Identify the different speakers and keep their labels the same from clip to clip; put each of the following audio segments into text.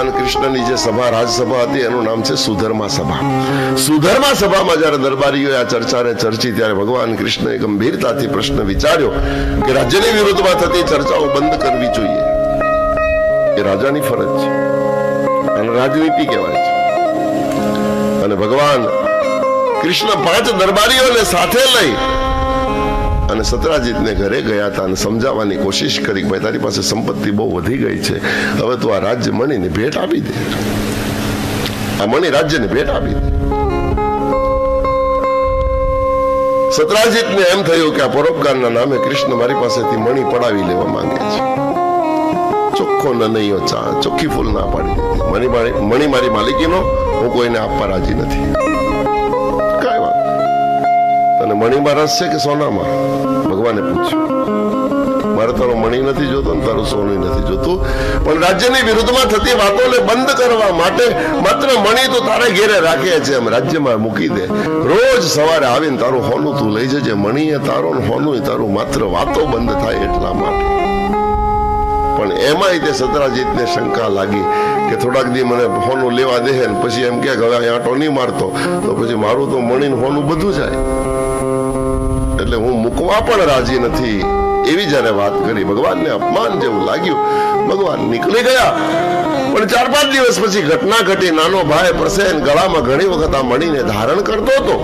Speaker 1: ભગવાન કૃષ્ણની જે સભા, રાજસભા હતી, એનું નામ છે સુધર્મા સભા. સુધર્મા સભામાં જ્યારે દરબારીઓએ આ ચર્ચાને ચર્ચી, ત્યારે ભગવાન કૃષ્ણએ ગંભીરતાથી પ્રશ્ન વિચાર્યો કે રાજ્યની વિરુદ્ધમાં થતી ચર્ચાઓ બંધ કરવી જોઈએ. એ રાજાની ફરજ છે. અને રાજનીતિ કહેવાય છે. અને ભગવાન કૃષ્ણ પાંચ દરબારીઓને સાથે લઈ અને સતરાજીતને ઘરે ગયા હતા અને સમજાવવાની કોશિશ કરી ભાઈ, તારી પાસે સંપત્તિ બહુ વધી ગઈ છે. હવે તું આ રાજ્ય મણીને ભેટ આપી દે. આ મણી રાજ્યને ભેટ આપી દે. સતરાજીતને એમ થયું કે આ પરોપકારના નામે કૃષ્ણ મારી પાસેથી મણી પડાવી લેવા માંગે છે. ચોખ્ખો નનૈયો ચા, ચોખ્ખી ફૂલ ના પાડી મણી મારી માલિકીનો, હું કોઈને આપવા રાજી નથી. મણીમાં રસ છે કે સોનામાં? ભગવાને પૂછ્યું. મારે તારો મણી નથી જોતો ને તારું સોનું નથી જોતું. પણ રાજ્યની વિરુદ્ધમાં થતી વાતોને બંધ કરવા માટે માત્ર મણી તો તારા ઘેરે રાખે છે એમ રાજ્યમાં મૂકી દે. રોજ સવારે આવીને તારું હોનું તું લઈ જજે. મણી એ તારો હોનું એ તારું માત્ર વાતો બંધ થાય એટલા માટે. પણ એમાંય તે સતરાજીતને શંકા લાગી કે થોડાક દી મને હોનું લેવા દે ને પછી એમ કે હવે આંટો નહીં મારતો. તો પછી મારું તો મણીને હોનું બધું જાય. એટલે હું મૂકવા પણ રાજી નથી. એવી જ્યારે વાત કરી, ભગવાનને અપમાન જેવું લાગ્યું. ભગવાન નીકળી ગયા. પણ ચાર પાંચ દિવસ પછી ઘટના ઘટી, નાનો ભાઈ પ્રસેન ગળામાં ઘણી વખત આ મણીને ધારણ કરતો હતો.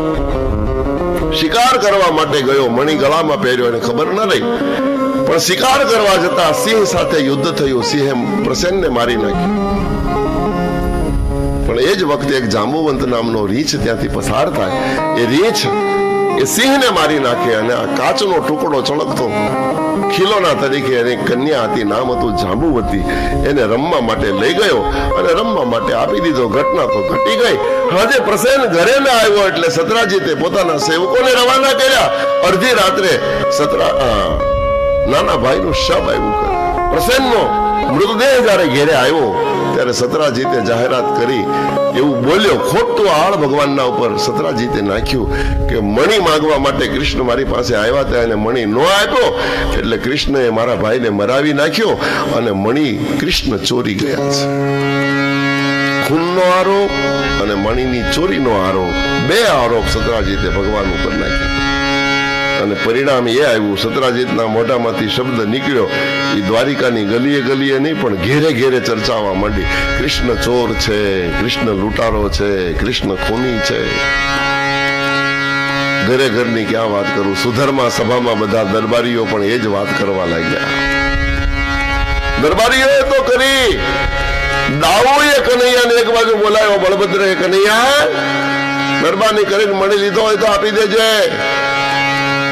Speaker 1: શિકાર કરવા માટે ગયો, મણી ગળામાં પહેર્યો એને ખબર ન રહી. પણ શિકાર કરવા જતા સિંહ સાથે યુદ્ધ થયું, સિંહે પ્રસેનને મારી નાખ્યું. પણ એ જ વખતે એક જાંબુવંત નામનો રીંછ ત્યાંથી પસાર થાય. એ રીંછ એ સિંહને મારી નાખે અને આ કાચનો ટુકડો છળકતો ખીલોના તરીકે એની કન્યા હતી, નામ હતું જાંબુવતી. એને રમવા માટે લઈ ગયો અને રમવા માટે આપી દીધો. ઘટના તો ઘટી ગઈ. હાજે પ્રસેન ઘરે ન આવ્યો એટલે સતરાજીતે પોતાના સેવકોને રવાના કર્યા. અડધી રાત્રે સતરા નાના ભાઈનું શબ આવ્યું કરે પ્રસેનનો મૃતદેહ જ્યારે ઘેરે આવ્યો, ત્યારે સતરાજીતે જાહેરાત કરી, એવું બોલ્યો, ખોટું આળ ભગવાનના ઉપર. સતરાજીતે નાખ્યું કે, મણી માગવા માટે કૃષ્ણ મારી પાસે આવ્યા હતા અને મણી નો આપ્યો એટલે કૃષ્ણએ મારા ભાઈને મરાવી નાખ્યો અને મણી કૃષ્ણ ચોરી ગયા છે. ખૂનનો આરોપ અને મણીની ચોરીનો આરોપ, બે આરોપ સતરાજીતે ભગવાન ઉપર નાખ્યા. અને પરિણામ એ આવ્યું. સતરાજીતના મોઢામાંથી શબ્દ નીકળ્યો. એ દ્વારિકાની ગલીએ ગલીએ નહીં, પણ ઘેરે ઘેરે ચર્ચાવા માંડી. કૃષ્ણ ચોર છે, કૃષ્ણ લૂંટારો છે, કૃષ્ણ ખૂની છે. ઘરે ઘરની ક્યાં વાત કરું? સુધર્મા સભામાં બધા દરબારીઓ પણ એ જ વાત કરવા લાગ્યા. દરબારીઓએ તો કરી. દાવોએ કનૈયાને એક બાજુ બોલાયો, બળભદ્રએ કનૈયા, દરબારની કરીને મળી લીધો હોય તો આપી દેજે.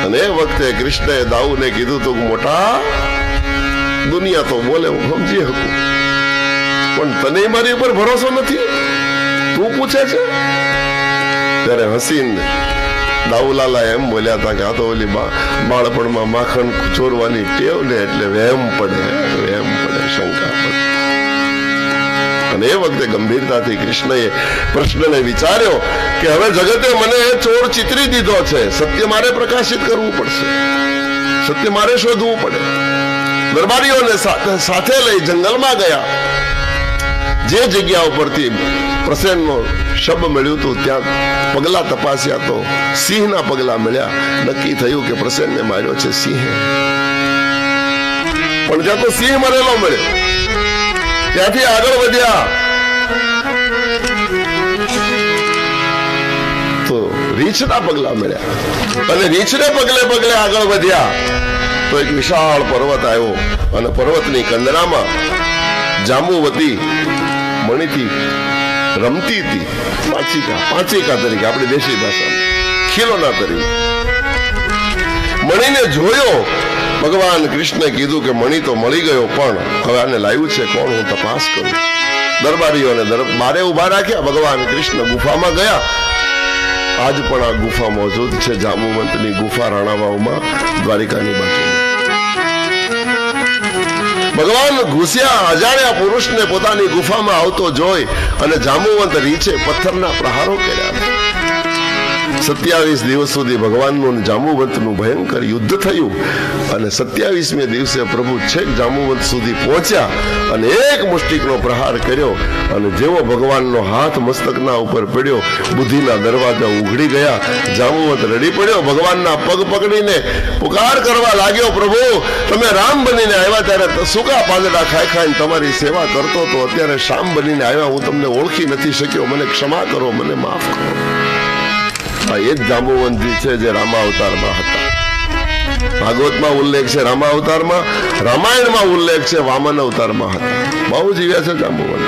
Speaker 1: અને એ વખતે કૃષ્ણએ દાઉને કીધું તું મોટા, દુનિયા તો બોલે, હું સમજી શકું. પણ તને મારી ઉપર ભરોસો નથી? તું પૂછે છે? ત્યારે હસીન દાઉલાલા એમ બોલ્યા હતા કે, આ તો ઓલી બાળપણમાં માખણ ચોરવાની ટેવ ને એટલે વહેમ પડે વહેમ પડે, શંકા પડે. અને એ વખતે ગંભીરતાથી કૃષ્ણએ પ્રશ્નને વિચાર્યો કે હવે જગતે મને ચોર ચિતરી દીધો છે. સત્ય મારે પ્રકાશિત કરવું પડશે. સત્ય મારે શોધવું પડે. દરબારીઓને સાથે લઈ જંગલમાં ગયા. જે જગ્યા ઉપરથી પ્રસેનનો શબ મળ્યું હતું, ત્યાં પગલા તપાસ્યા તો સિંહના પગલા મળ્યા. નક્કી થયું કે પ્રસેનને માર્યો છે સિંહે. પણ જ્યાં તો સિંહ મરેલો મળ્યો. ત્યાંથી આગળ વધ્યા. તો રીછના પગલા મળ્યા. અને રીછને પગલે પગલે આગળ વધ્યા. તો એક વિશાળ પર્વત આવ્યો. અને પર્વતની કંદરામાં જાંબુવતી મણીથી રમતી હતી. પાંચિકા પાંચિકા તરીકે, આપણી દેશી ભાષામાં. ખીલોના તરીકે. મણીને જોયો ભગવાન કૃષ્ણે કીધું કે મણી તો મળી ગયો, પણ હવે આને લાવ્યું છે કોણ? હું તપાસ કરું દરબારીઓને બારે ઊભા રાખ્યા. ભગવાન કૃષ્ણ ગુફામાં ગયા. આજ પણ આ ગુફા મોજૂદ છે જામુવંતની ગુફા રાણાવાવમાં, દ્વારિકાની બાજુ ભગવાન ઘૂસ્યા, અજાણ્યા પુરુષને પોતાની ગુફામાં આવતો જોઈ અને જામુવંત રીછે પથ્થરના પ્રહારો કર્યા. સત્યાવીસ દિવસ સુધી ભગવાનનું જાંબુવંતનું ભયંકર યુદ્ધ થયું. અને સત્યાવીસમે દિવસે પ્રભુ છેક જાંબુવંત સુધી પહોંચ્યા અને એક મુષ્ટિકનો પ્રહાર કર્યો. અને જેવો ભગવાનનો હાથ મસ્તકના ઉપર પડ્યો, બુદ્ધિના દરવાજા ઉઘડી ગયા. જાંબુવંત રડી પડ્યો, ભગવાનના પગ પકડીને પુકાર કરવા લાગ્યો, પ્રભુ, તમે રામ બનીને આવ્યા ત્યારે સુકા પાંદડા ખાઈ ખાઈને તમારી સેવા કરતો તો અત્યારે શામ બનીને આવ્યા. હું તમને ઓળખી નથી શક્યો. મને ક્ષમા કરો, મને માફ કરો. આ એ જ જાંબુવંતી છે જે રામા અવતારમાં હતા. ભાગવતમાં ઉલ્લેખ છે રામા અવતારમાં, રામાયણમાં ઉલ્લેખ છે વામન અવતારમાં હતા. બહુ જીવ્યા છે જાંબુવંત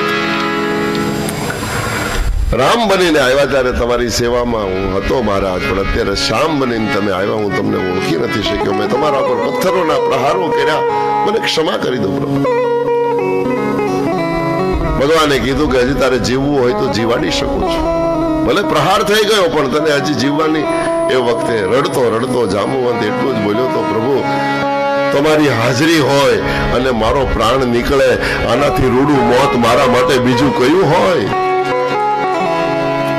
Speaker 1: રામ બનીને આવ્યા ત્યારે તમારી સેવામાં હું હતો મહારાજ, પણ અત્યારે શામ બનીને તમે આવ્યા, હું તમને ઓળખી નથી શક્યો. મેં તમારા પર પથ્થરોના પ્રહારો કર્યા. મને ક્ષમા કરી દો ભગવાને કીધું કે હજી તારે જીવવું હોય તો જીવાડી શકું છું. ભલે પ્રહાર થઈ ગયો, પણ તને હજી જીવવાની એ વખતે રડતો રડતો જામુવંત એટલું જ બોલ્યો તો, પ્રભુ, તમારી હાજરી હોય અને મારો પ્રાણ નીકળે, આનાથી રૂડું મોત મારા માટે બીજું કયું હોય?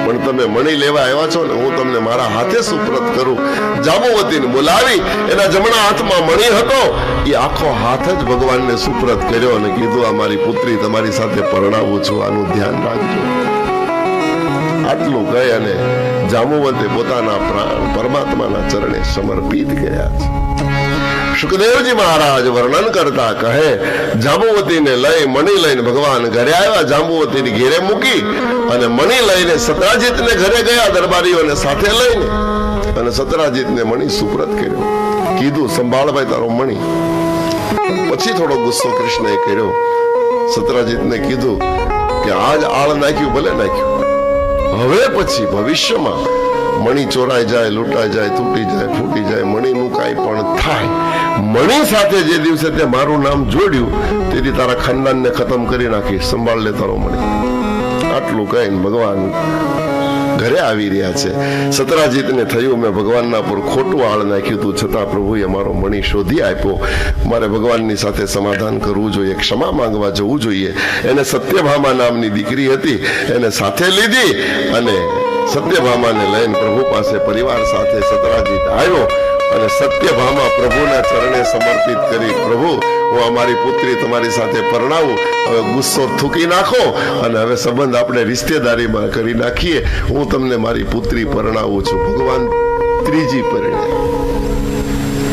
Speaker 1: પણ તમે મણી લેવા આવ્યા છો ને, હું તમને મારા હાથે સુપ્રત કરું. જાંબુવતીને બોલાવી, એના જમણા હાથમાં મણી હતો. એ આખો હાથ જ ભગવાનને સુપ્રત કર્યો અને કીધું, આ મારી પુત્રી તમારી સાથે પરણાવું છું, આનું ધ્યાન રાખજો. આટલું કહી અને જામુવંતે પોતાના પ્રાણ પરમાત્માના ચરણે સમર્પિત કર્યા છે. સુખદેવજી મહારાજ વર્ણન કરતા કહે, જાંબુવતીને લઈ મણી લઈને ભગવાન ઘરે આવ્યા. જાંબુવતીની ઘેરે મૂકી અને મણી લઈને સતરાજીતને ઘરે ગયા દરબારીઓને સાથે લઈને. અને સતરાજીતને મણી સુપ્રત કર્યો. કીધું સંભાળ ભાઈ તારો મણી. પછી થોડો ગુસ્સો કૃષ્ણએ કર્યો. સતરાજીતને કીધું કે, આજ આળ નાખ્યું, ભલે નાખ્યું. હવે પછી ભવિષ્યમાં મણી ચોરાઈ જાય, લૂંટાઈ જાય, તૂટી જાય, ફૂટી જાય મણીનું કાંઈ પણ થાય. મણી સાથે જે દિવસે તે મારું નામ જોડ્યું તેથી તારા ખાનદાનને ખતમ કરી નાખી સંભાળ લે તારો મણી. આટલું કહીને ભગવાન ઘરે આવી રહ્યા છે. સતરાજીતને થયું, મેં ભગવાનના પર ખોટું આળ નાખ્યું હતું છતાં પ્રભુએ અમારો મણી શોધી આપ્યો. મારે ભગવાનની સાથે સમાધાન કરવું જોઈએ, ક્ષમા માંગવા જવું જોઈએ. એને સત્યભામા નામની દીકરી હતી. એને સાથે લીધી અને સત્યભામાને લઈને પ્રભુ પાસે પરિવાર સાથે સતરાજીત આવ્યો. અને સત્યભામા પ્રભુના ચરણે સમર્પિત કરી, પ્રભુ, હું અમારી પુત્રી તમારી સાથે પરણાવું. હવે ગુસ્સો થૂકી નાખો અને હવે સંબંધ આપણે રિશ્તેદારીમાં કરી નાખીએ. હું તમને મારી પુત્રી પરણાવું છું. ભગવાન ત્રીજી પરિણ્યા.